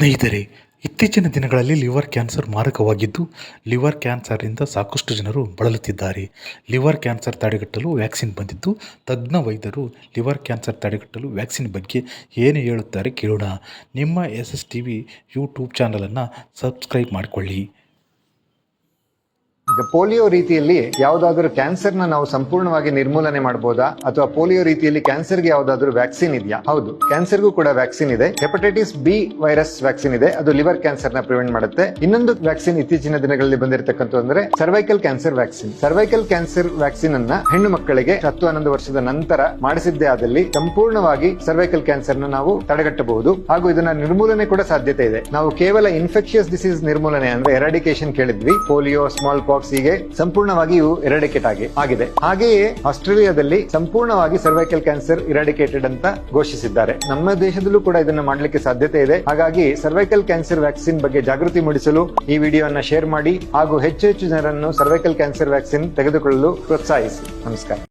ಸ್ನೇಹಿತರೆ, ಇತ್ತೀಚಿನ ದಿನಗಳಲ್ಲಿ ಲಿವರ್ ಕ್ಯಾನ್ಸರ್ ಮಾರಕವಾಗಿದ್ದು, ಲಿವರ್ ಕ್ಯಾನ್ಸರ್ನಿಂದ ಸಾಕಷ್ಟು ಜನರು ಬಳಲುತ್ತಿದ್ದಾರೆ. ಲಿವರ್ ಕ್ಯಾನ್ಸರ್ ತಡೆಗಟ್ಟಲು ವ್ಯಾಕ್ಸಿನ್ ಬಂದಿದ್ದು, ತಜ್ಞ ವೈದ್ಯರು ಲಿವರ್ ಕ್ಯಾನ್ಸರ್ ತಡೆಗಟ್ಟಲು ವ್ಯಾಕ್ಸಿನ್ ಬಗ್ಗೆ ಏನು ಹೇಳುತ್ತಾರೆ ಕೇಳೋಣ. ನಿಮ್ಮ S S T V YouTube ಚಾನಲನ್ನು ಸಬ್ಸ್ಕ್ರೈಬ್ ಮಾಡಿಕೊಳ್ಳಿ. ಪೋಲಿಯೋ ರೀತಿಯಲ್ಲಿ ಯಾವುದಾದ್ರೂ ಕ್ಯಾನ್ಸರ್ನ ನಾವು ಸಂಪೂರ್ಣವಾಗಿ ನಿರ್ಮೂಲನೆ ಮಾಡಬಹುದಾ ಅಥವಾ ಪೋಲಿಯೋ ರೀತಿಯಲ್ಲಿ ಕ್ಯಾನ್ಸರ್ಗೆ ಯಾವುದಾದ್ರೂ ವ್ಯಾಕ್ಸಿನ್ ಇದೆಯಾ? ಹೌದು, ಕ್ಯಾನ್ಸರ್ಗೂ ಕೂಡ ವ್ಯಾಕ್ಸಿನ್ ಇದೆ. ಹೆಪಟೈಟಿಸ್ ಬಿ ವೈರಸ್ ವ್ಯಾಕ್ಸಿನ್ ಇದೆ. ಅದು ಲಿವರ್ ಕ್ಯಾನ್ಸರ್ನ ಪ್ರಿವೆಂಟ್ ಮಾಡುತ್ತೆ. ಇನ್ನೊಂದು ವ್ಯಾಕ್ಸಿನ್ ಇತ್ತೀಚಿನ ದಿನಗಳಲ್ಲಿ ಬಂದಿರತಕ್ಕಂಥ ಅಂದ್ರೆ cervical cancer vaccine. Cervical cancer vaccine ಅನ್ನ ಹೆಣ್ಣು ಮಕ್ಕಳಿಗೆ ಹತ್ತು ಹನ್ನೊಂದು ವರ್ಷದ ನಂತರ ಮಾಡಿಸಿದ್ದೇ ಆದಲ್ಲಿ ಸಂಪೂರ್ಣವಾಗಿ ಸರ್ವೈಕಲ್ ಕ್ಯಾನ್ಸರ್ನ ನಾವು ತಡೆಗಟ್ಟಬಹುದು. ಹಾಗೂ ಇದನ್ನ ನಿರ್ಮೂಲನೆ ಕೂಡ ಸಾಧ್ಯತೆ ಇದೆ. ನಾವು ಕೇವಲ ಇನ್ಫೆಕ್ಷಿಯಸ್ ಡಿಸೀಸ್ ನಿರ್ಮೂಲನೆ ಅಂದ್ರೆ ಎರಾಡಿಕೇಶನ್ ಕೇಳಿದ್ವಿ. ಪೋಲಿಯೋ ಸ್ಮಾಲ್ ಪಾಕ್ಸ್ ಹೀಗೆ ಸಂಪೂರ್ಣವಾಗಿ ಇವು ಎರಾಡಿಕೇಟ್ ಆಗಿ, ಆಗಿದೆ. ಹಾಗೆಯೇ ಆಸ್ಟ್ರೇಲಿಯಾದಲ್ಲಿ ಸಂಪೂರ್ಣವಾಗಿ ಸರ್ವೈಕಲ್ ಕ್ಯಾನ್ಸರ್ ಇರಾಡಿಕೇಟೆಡ್ ಅಂತ ಘೋಷಿಸಿದ್ದಾರೆ. ನಮ್ಮ ದೇಶದಲ್ಲೂ ಕೂಡ ಇದನ್ನ ಮಾಡಲಿಕ್ಕೆ ಸಾಧ್ಯತೆ ಇದೆ. ಹಾಗಾಗಿ ಸರ್ವೈಕಲ್ ಕ್ಯಾನ್ಸರ್ ವ್ಯಾಕ್ಸಿನ್ ಬಗ್ಗೆ ಜಾಗೃತಿ ಮೂಡಿಸಲು ಈ ವಿಡಿಯೋನ ಶೇರ್ ಮಾಡಿ ಹಾಗೂ ಹೆಚ್ಚು ಹೆಚ್ಚು ಜನರನ್ನು ಸರ್ವೈಕಲ್ ಕ್ಯಾನ್ಸರ್ ವ್ಯಾಕ್ಸಿನ್ ತೆಗೆದುಕೊಳ್ಳಲು ಪ್ರೋತ್ಸಾಹಿಸಿ. ನಮಸ್ಕಾರ.